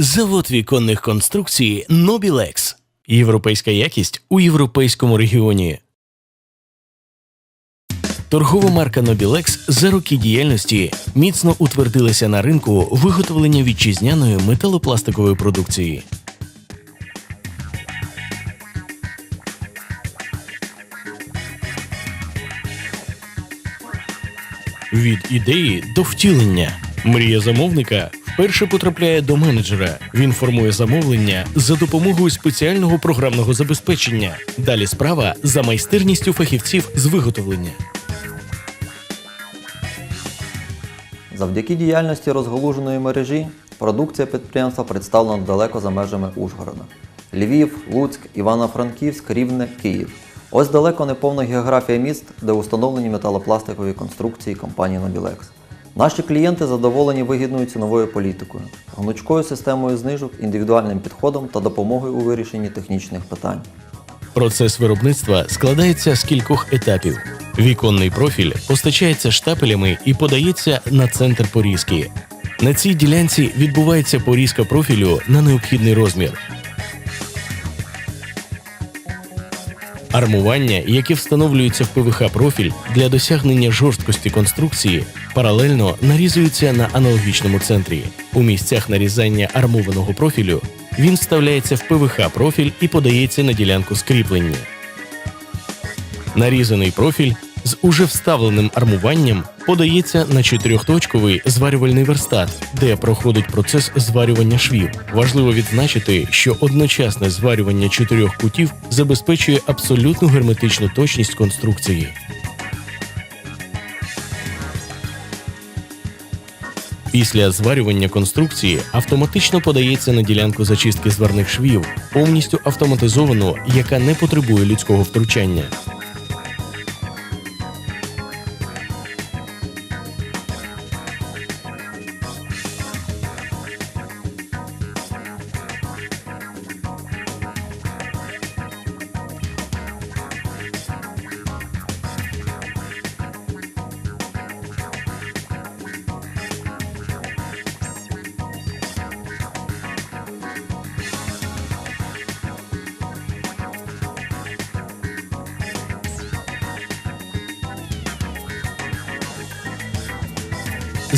Завод віконних конструкцій Nobilex. Європейська якість у європейському регіоні. Торгова марка Nobilex за роки діяльності міцно утвердилася на ринку виготовлення вітчизняної металопластикової продукції. Від ідеї до втілення. Мрія замовника вперше потрапляє до менеджера. Він формує замовлення за допомогою спеціального програмного забезпечення. Далі справа за майстерністю фахівців з виготовлення. Завдяки діяльності розгалуженої мережі продукція підприємства представлена далеко за межами Ужгорода. Львів, Луцьк, Івано-Франківськ, Рівне, Київ. Ось далеко не повна географія міст, де установлені металопластикові конструкції компанії Nobilex. Наші клієнти задоволені вигідною ціновою політикою, гнучкою системою знижок, індивідуальним підходом та допомогою у вирішенні технічних питань. Процес виробництва складається з кількох етапів. Віконний профіль постачається штапелями і подається на центр порізки. На цій ділянці відбувається порізка профілю на необхідний розмір. Армування, яке встановлюється в ПВХ профіль для досягнення жорсткості конструкції, паралельно нарізується на аналогічному центрі. У місцях нарізання армованого профілю він вставляється в ПВХ профіль і подається на ділянку скріплення. Нарізаний профіль з уже вставленим армуванням подається на чотирьохточковий зварювальний верстат, де проходить процес зварювання швів. Важливо відзначити, що одночасне зварювання чотирьох кутів забезпечує абсолютну герметичну точність конструкції. Після зварювання конструкції автоматично подається на ділянку зачистки зварних швів, повністю автоматизовану, яка не потребує людського втручання.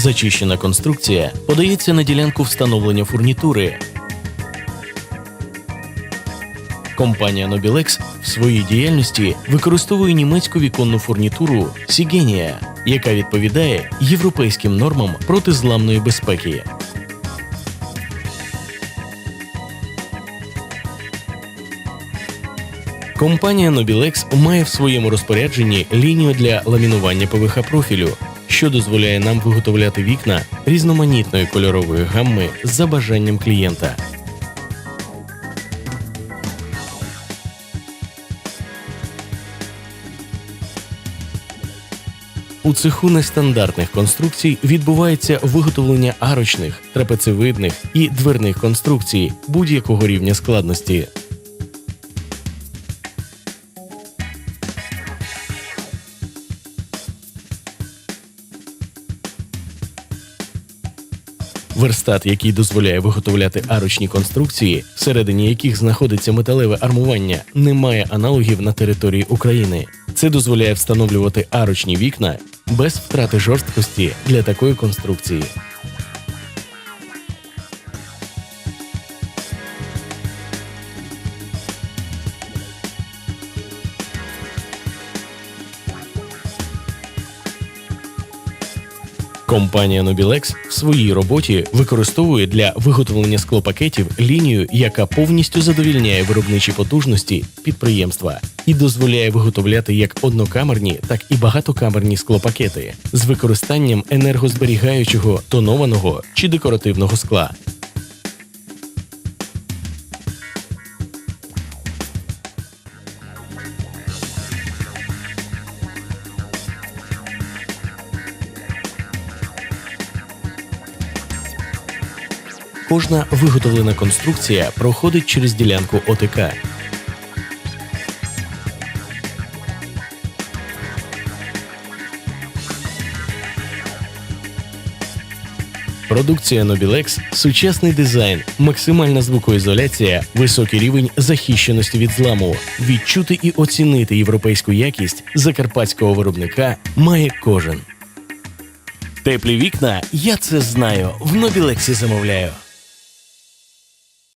Зачищена конструкція подається на ділянку встановлення фурнітури. Компанія Nobilex в своїй діяльності використовує німецьку віконну фурнітуру Sigenia, яка відповідає європейським нормам протизламної безпеки. Компанія Nobilex має в своєму розпорядженні лінію для ламінування ПВХ профілю, що дозволяє нам виготовляти вікна різноманітної кольорової гамми за бажанням клієнта. У цеху нестандартних конструкцій відбувається виготовлення арочних, трапецевидних і дверних конструкцій будь-якого рівня складності. Верстат, який дозволяє виготовляти арочні конструкції, всередині яких знаходиться металеве армування, не має аналогів на території України. Це дозволяє встановлювати арочні вікна без втрати жорсткості для такої конструкції. Компанія Nobilex в своїй роботі використовує для виготовлення склопакетів лінію, яка повністю задовільняє виробничі потужності підприємства і дозволяє виготовляти як однокамерні, так і багатокамерні склопакети з використанням енергозберігаючого, тонованого чи декоративного скла. Кожна виготовлена конструкція проходить через ділянку ОТК. Продукція Nobilex – сучасний дизайн, максимальна звукоізоляція, високий рівень захищеності від зламу. Відчути і оцінити європейську якість закарпатського виробника має кожен. Теплі вікна, я це знаю. В Нобілексі замовляю.